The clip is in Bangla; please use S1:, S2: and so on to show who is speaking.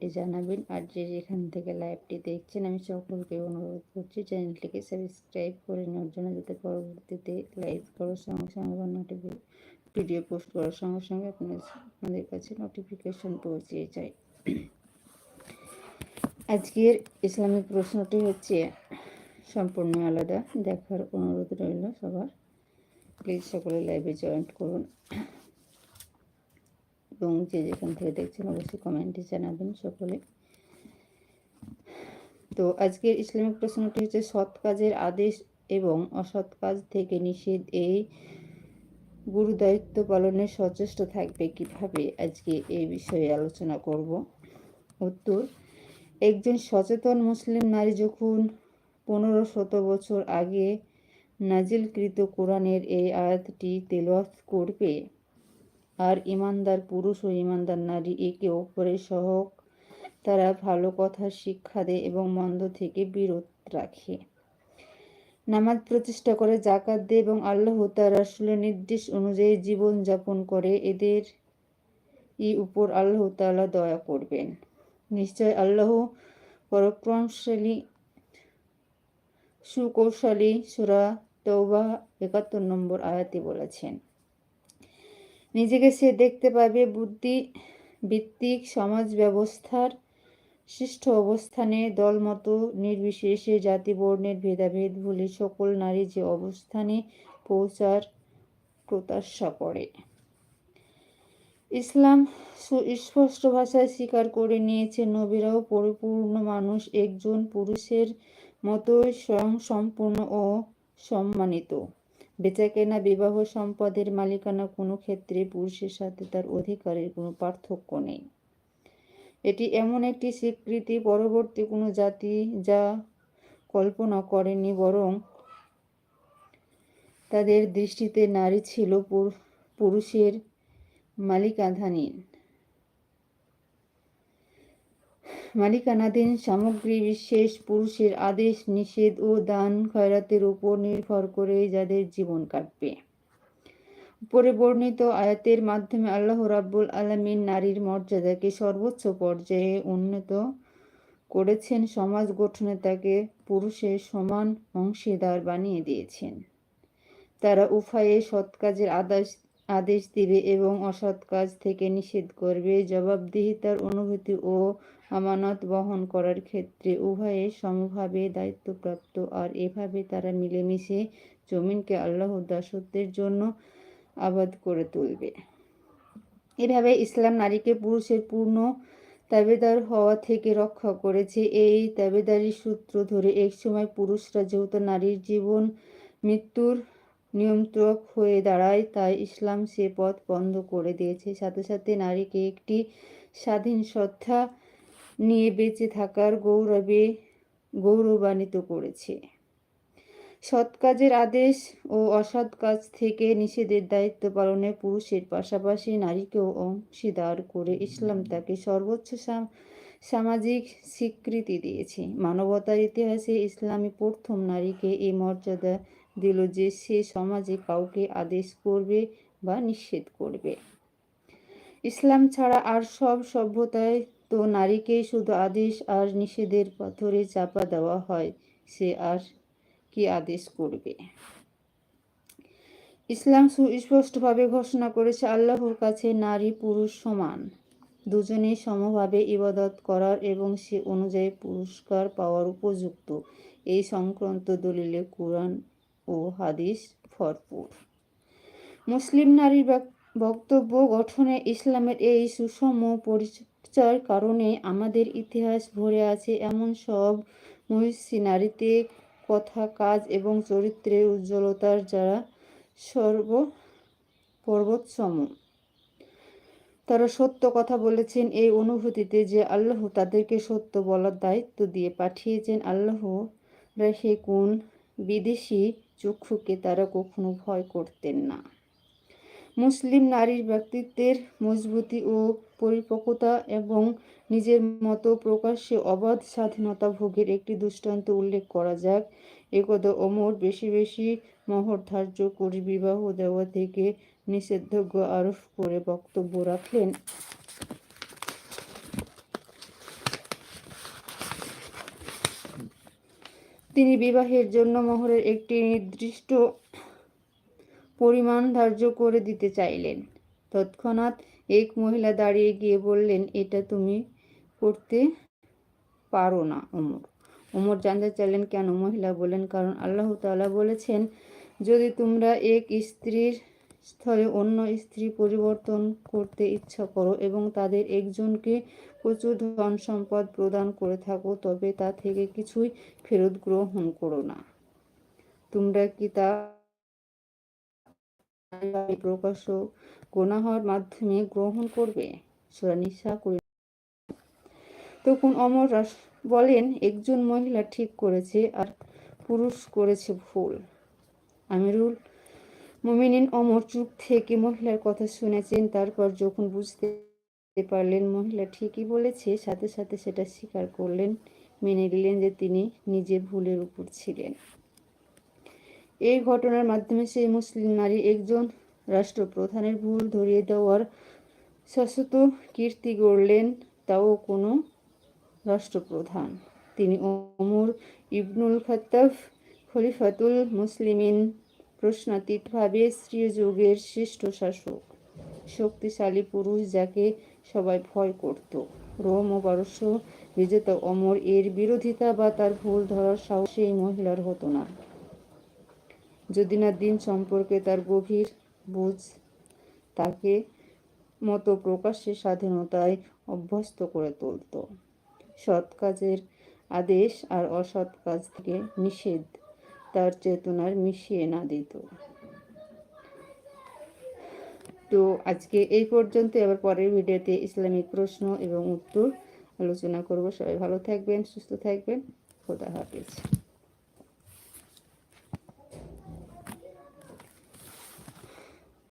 S1: কমেন্টে জানাবেন। আর যে যেখান থেকে লাইভটি দেখছেন, আমি সকলকে অনুরোধ করছি চ্যানেলটিকে সাবস্ক্রাইব করে নেওয়ার জন্য যাতে পরবর্তীতে লাইভ করার সঙ্গে সঙ্গে বা নোটিফি ভিডিও পোস্ট করার সঙ্গে সঙ্গে আপনার, আপনাদের কাছে নোটিফিকেশন পৌঁছে যায়। আজকের ইসলামিক প্রশ্নটি হচ্ছে, সম্পূর্ণ আলাদা, দেখার অনুরোধ রইল সবার। প্লিজ সকলে লাইভে জয়েন্ট করুন। এবং যে যেখান থেকে দেখছেন অবশ্যই কমেন্টে জানাবেন সকলে। তো আজকের ইসলামিক প্রশ্নটি হচ্ছে, সৎ কাজের আদেশ এবং অসৎ কাজ থেকে নিষেধ এই গুরু দায়িত্ব পালনে সচেষ্ট থাকবে কীভাবে? আজকে এই বিষয়ে আলোচনা করব। উত্তর, একজন সচেতন মুসলিম নারী যখন পনেরো শত বছর আগে নাজিলকৃত কোরআনের এই আয়াতটি তেলাওয়াত করবে আর ইমানদার পুরুষ ও ইমানদার নারী একে অপরের সহ তারা ভালো কথা, শিক্ষা দেয় এবং মন্দ থেকে বিরত রাখে। নামাজ প্রতিষ্ঠা করে জাকাত দেয় এবং আল্লাহ তার আসলে নির্দেশ অনুযায়ী জীবন যাপন করে এদের ই উপর আল্লাহ তালা দয়া করবেন। নিশ্চয় আল্লাহ পরাক্রমশালী, সুকৌশলী সুরা তৌবা একাত্তর নম্বর আয়াতে বলেছেন। নিজেকে সে দেখতে পাবে বুদ্ধি ভিত্তিক সমাজ ব্যবস্থার শিষ্ট অবস্থানে দলমত, নির্বিশেষে জাতি বর্ণের ভেদাভেদ ভুলে সকল নারী যে অবস্থানে পৌঁছার প্রত্যাশা করে। ইসলাম সুস্পষ্ট ভাষায় স্বীকার করে নিয়েছে, নবীরাও পরিপূর্ণ মানুষ, একজন পুরুষের মতোই স্বয়ং সম্পূর্ণ ও সম্মানিত। বেচাকেনা বিবাহ সম্পদের মালিকানা কোনো ক্ষেত্রে পুরুষের সাথে তার অধিকারের কোনো পার্থক্য নেই। এটি এমন একটি স্বীকৃতি পরবর্তী কোনো জাতি যা কল্পনা করেনি, বরং তাদের দৃষ্টিতে নারী ছিল পুরুষের মালিকানাধীন। মালিকানাধীন সামগ্রী বিশেষ পুরুষের আদেশ, নিষেধ ও দান খয়রাতের উপর নির্ভর করে যাদের জীবন কাটবে। উপরে বর্ণিত আয়াতের মাধ্যমে আল্লাহ রাব্বুল আলমিন নারীর মর্যাদাকে সর্বোচ্চ পর্যায়ে উন্নত করেছেন, সমাজ গঠনে তাকে পুরুষের সমান অংশীদার বানিয়ে দিয়েছেন। তারা উফায়ে সৎ কাজের আদেশ আদেশ দিবে এবং অসৎ কাজ থেকে নিষেধ করবে। জবাবদিহিতার অনুভূতি ও আমানত বহন করার ক্ষেত্রে উভয়ে সমভাবে দায়িত্বপ্রাপ্ত, আর এভাবে তারা মিলেমিশে জমিনকে আল্লাহ দাসত্বের জন্য আবাদ করে তুলবে। এভাবে ইসলাম নারীকে পুরুষের পূর্ণ তাবেদার হওয়া থেকে রক্ষা করেছে। এই তাবেদারির সূত্র ধরে একসময় পুরুষরা যেহেতু নারীর জীবন, মৃত্যুর নিয়ন্ত্রক হয়ে দাঁড়ায়, তাই ইসলাম সে পথ বন্ধ করে দিয়েছে। সাথে সাথে নারীকে একটি স্বাধীন সত্তা নিয়ে বেঁচে থাকার গৌরবে গৌরবান্বিত করেছে। সৎ কাজের আদেশ ও অসৎ কাজ থেকে নিষেধের দায়িত্ব পালনে পুরুষের পাশাপাশি নারীকেও অংশীদার করে ইসলাম তাকে সর্বোচ্চ সামাজিক স্বীকৃতি দিয়েছে। মানবতার ইতিহাসে ইসলামী প্রথম নারীকে এই মর্যাদা দিল যে সে সমাজে কাউকে আদেশ করবে বা নিষেধ করবে। ইসলাম ছাড়া আর সব সভ্যতায় তো নারীকেই শুধু আদেশ আর নিষেধের পাথরে চাপা দেওয়া হয়, সে আর কি আদেশ করবে? ইসলাম সুস্পষ্টভাবে ঘোষণা করেছে, আল্লাহর কাছে নারী পুরুষ সমান। দুজনেই সমভাবে ইবাদত করার এবং সে অনুযায়ী পুরস্কার পাওয়ার উপযুক্ত। এই সংক্রান্ত দলিলে কোরআন ও হাদিস ভরপুর। মুসলিম নারীর বক্তব্য, গঠনে ইসলামের এই সুষম পরিচয়ের কারণে আমাদের ইতিহাস ভরে আছে এমন সব মহিষী নারীতে কথা, কাজ এবং চরিত্রের উজ্জ্বলতার যারা সর্ব পর্বতসম। তারা সত্য কথা বলেছেন এই অনুভূতিতে যে আল্লাহ তাদেরকে সত্য বলার দায়িত্ব দিয়ে পাঠিয়েছেন। আল্লাহ রেখে কোন বিদেশি চক্ষুকে তারা কখনো ভয় করতেন না। মুসলিম নারীর ব্যক্তিত্বের মজবুতি ও পরিপক্কতা এবং নিজের মতো প্রকাশ্যে অবাধ স্বাধীনতা ভোগের একটি দৃষ্টান্ত উল্লেখ করা যাক। একদা অমর বেশি বেশি মহর ধার্য করে বিবাহ দেওয়া থেকে নিষেধাজ্ঞা আরোপ করে বক্তব্য রাখলেন। তিনি বিবাহের জন্য মোহরের একটি নির্দিষ্ট পরিমাণ ধার্য করে দিতে চাইলেন। তৎক্ষণাৎ এক মহিলা দাঁড়িয়ে গিয়ে বললেন, এটা তুমি করতে পারো না, ওমর। ওমর জানতে চাইলেন, কেন? মহিলা বলেন কারণ আল্লাহ তালা বলেছেন, যদি তোমরা এক স্ত্রীর স্থলে অন্য স্ত্রী পরিবর্তন করতে ইচ্ছা করো এবং তাদের একজনকে প্রচুর ধন সম্পদ প্রদান করে থাকো, তবে তা থেকে কিছুই ফেরত গ্রহণ করো না। তোমরা কি তা প্রকাশ্য গোনাহর মাধ্যমে গ্রহণ করবে? সুরা নিসা করে তখন অমর রাস- বলেন, একজন মহিলা ঠিক করেছে আর পুরুষ করেছে ভুল। আমিরুল মুমিনিন অমর চুপ থেকে মহিলার কথা শুনেছেন, তারপর যখন বুঝতে পারলেন মহিলা ঠিকই বলেছে, সাথে সাথে সেটা স্বীকার করলেন, মেনে নিলেন যে তিনি নিজে ভুলের উপর ছিলেন। এই ঘটনার মাধ্যমে সেই মুসলিম নারী একজন রাষ্ট্রপ্রধানের ভুল ধরিয়ে দেওয়ার শাশ্বত কীর্তি গড়লেন, তাও কোনো রাষ্ট্রপ্রধান। তিনি ওমর ইবনুল খাত্তাব খলিফাতুল মুসলিমিন প্রশ্নাতীতভাবে স্ত্রী যুগের শ্রেষ্ঠ শাসক। শক্তিশালী পুরুষ যাকে সবাই ভয় করত। রোম ও পারস্য বিজেতা অমর এর বিরোধিতা বা তার ভুল ধরার সাহস এই মহিলার হতো না। যদি না দিন সম্পর্কে তার গভীর বুঝ তাকে মতো প্রকাশ্যে স্বাধীনতায় অভ্যস্ত করে তুলত। সৎ কাজের আদেশ আর অসৎ কাজ থেকে নিষেধ তার চেতনার মিশিয়ে না দিত। তো আজকে এই পর্যন্ত, এবার পরের ভিডিওতে ইসলামিক প্রশ্ন এবং উত্তর আলোচনা করব। সবাই ভালো থাকবেন, সুস্থ থাকবেন। খোদা হাফিজ।